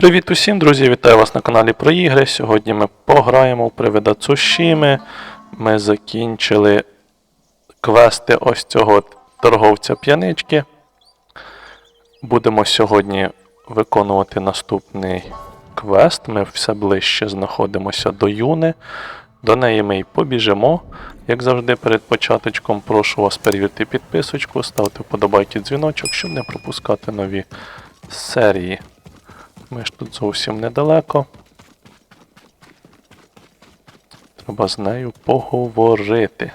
Привіт усім, друзі! Вітаю вас на каналі про ігри. Сьогодні ми пограємо в Привида Цушіми. Ми закінчили квести ось цього торговця п'янички. Будемо сьогодні виконувати наступний квест. Ми все ближче знаходимося до Юни. До неї ми й побіжимо. Як завжди, перед початочком прошу вас перевірити підписочку, ставити вподобайки дзвіночок, щоб не пропускати нові серії. Ми ж тут зовсім недалеко. Треба з нею поговорити.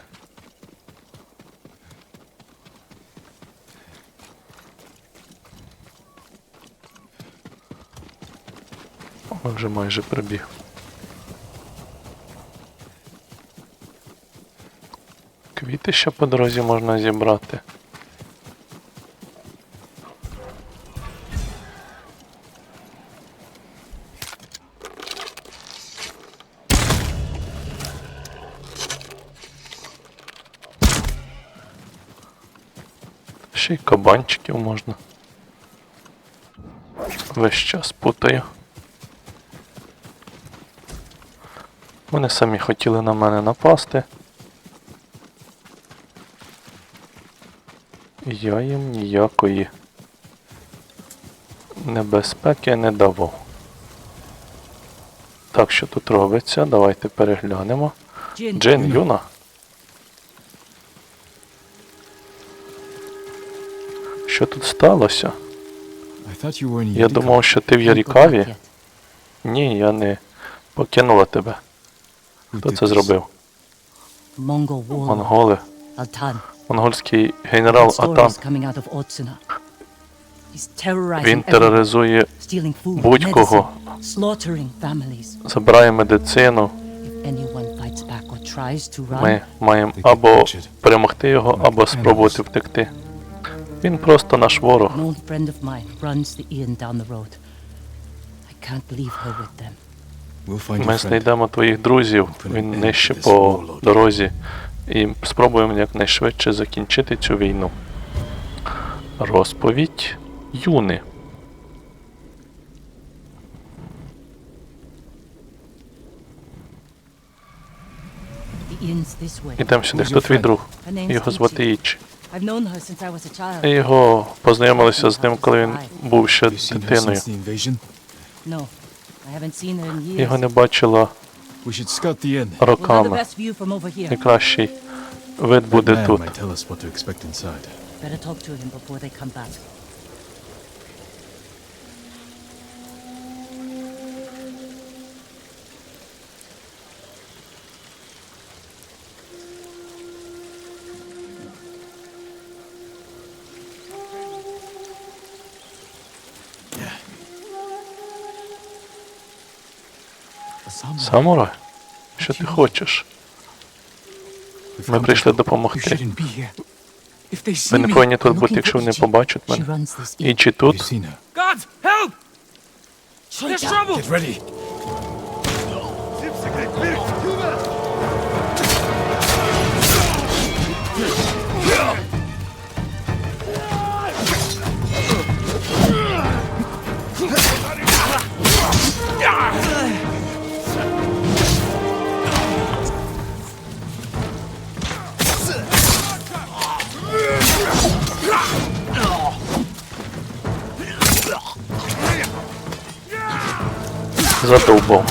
Он вже майже прибіг. Квіти ще по дорозі можна зібрати. Ще й кабанчиків можна. Весь час путаю. Вони самі хотіли на мене напасти. Я їм ніякої небезпеки не давав. Так, що тут робиться? Давайте переглянемо. Джин, Юна. Що тут сталося? Я думав, що ти в Ярікаві. Ні, я не покинула тебе. Хто це зробив? Монголи. Монгольський генерал Атан. Він тероризує, будь-кого. забирає медицину. Ми маємо або перемогти його, або спробувати втекти. Він просто наш ворог. Ми знайдемо твоїх друзів. Він нижче по дорозі. І спробуємо якнайшвидше закінчити цю війну. Розповідь Юни. Ідемо сюди, хто твій друг? Його звати Іч. I've known her since I was a child. Ми його познайомилися з ним, коли він був ще Have you seen her дитиною. since the invasion? No, I haven't seen her in years. Його не бачила We should scout the inn. We'll have the роками. best view from over here. Найкращий вид буде тут. Самурай? Що ти хочеш? Ми прийшли допомогти. Ви не повинні тут бути, якщо вони побачать мене. І чи тут? There's trouble! Get ready. Задовбав.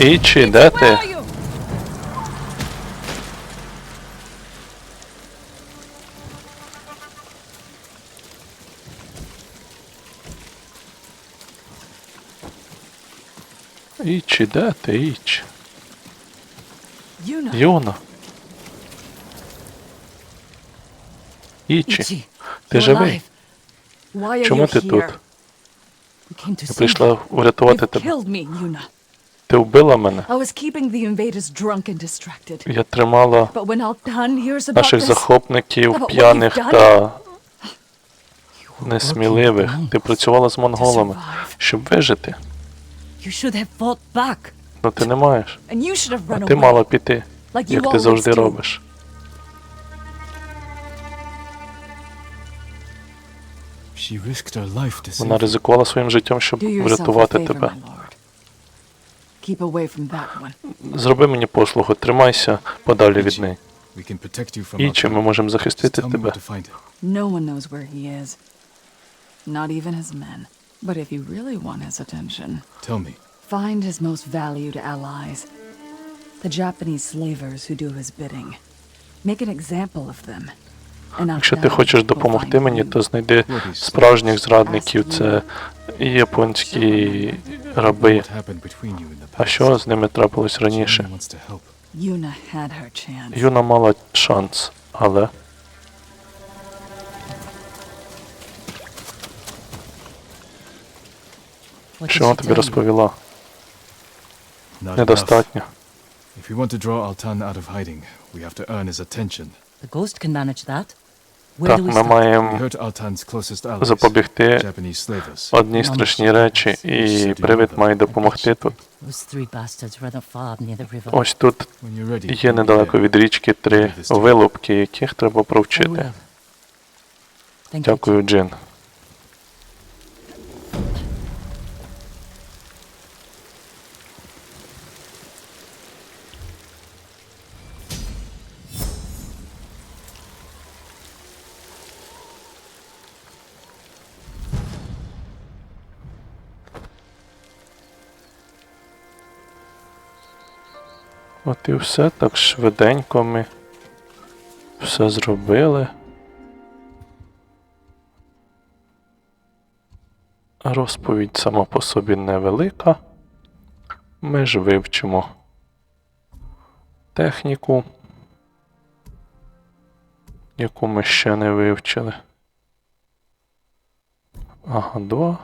Ічі, де ти? Ічі, де ти, Іч? Yuna. Юна. Ічі, ти живий? Чому ти тут? Я прийшла врятувати тебе. Ти вбила мене. Я тримала наших захопників, п'яних та несміливих. Ти працювала з монголами, щоб вижити. Ну ти не маєш. А ти мала піти. Як ти завжди робиш. Вона ризикувала своїм життям, щоб врятувати тебе. Зроби мені послугу, тримайся подалі від неї. І чим ми можемо захистити тебе? Not even his men. But if you really want his attention, Tell me. find his most valued allies. The Japanese slavers who do his bidding. Make an example of them. Якщо ти хочеш допомогти мені, то знайди справжніх зрадників. Це японські раби. А що з ними трапилось раніше? Юна мала шанс, але що вона тобі розповіла? Недостатньо. If we want to draw Altan out of hiding, we have to earn his attention. The ghost can manage that. Where Так, do we ми start? We маємо hurt Altan's closest allies, запобігти Japanese slavers. одні страшні речі, і привид має допомогти тут. Those three bastards run a farm near the river. Ось тут When you're ready, є недалеко від річки три вилупки, яких треба провчити. will. Thank you. Дякую, Джин. От і все так швиденько ми все зробили. Розповідь сама по собі невелика. Ми ж вивчимо техніку, яку ми ще не вивчили. Ага, два.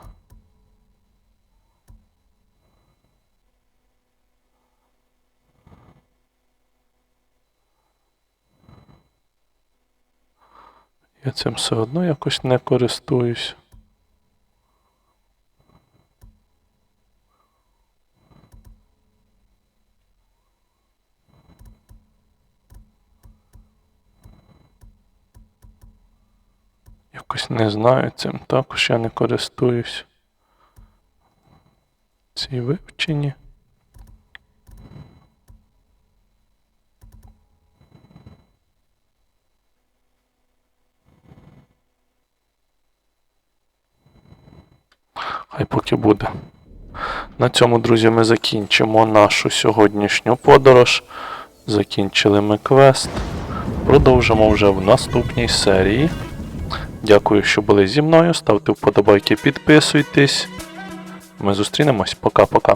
Я цим все одно якось не користуюсь. Якось не знаю цим, також я не користуюсь. Ці вивчені. Поки буде. На цьому, друзі, ми закінчимо нашу сьогоднішню подорож. Закінчили ми квест. Продовжимо вже в наступній серії. Дякую, що були зі мною. Ставте вподобайки, підписуйтесь. Ми зустрінемось. Пока-пока.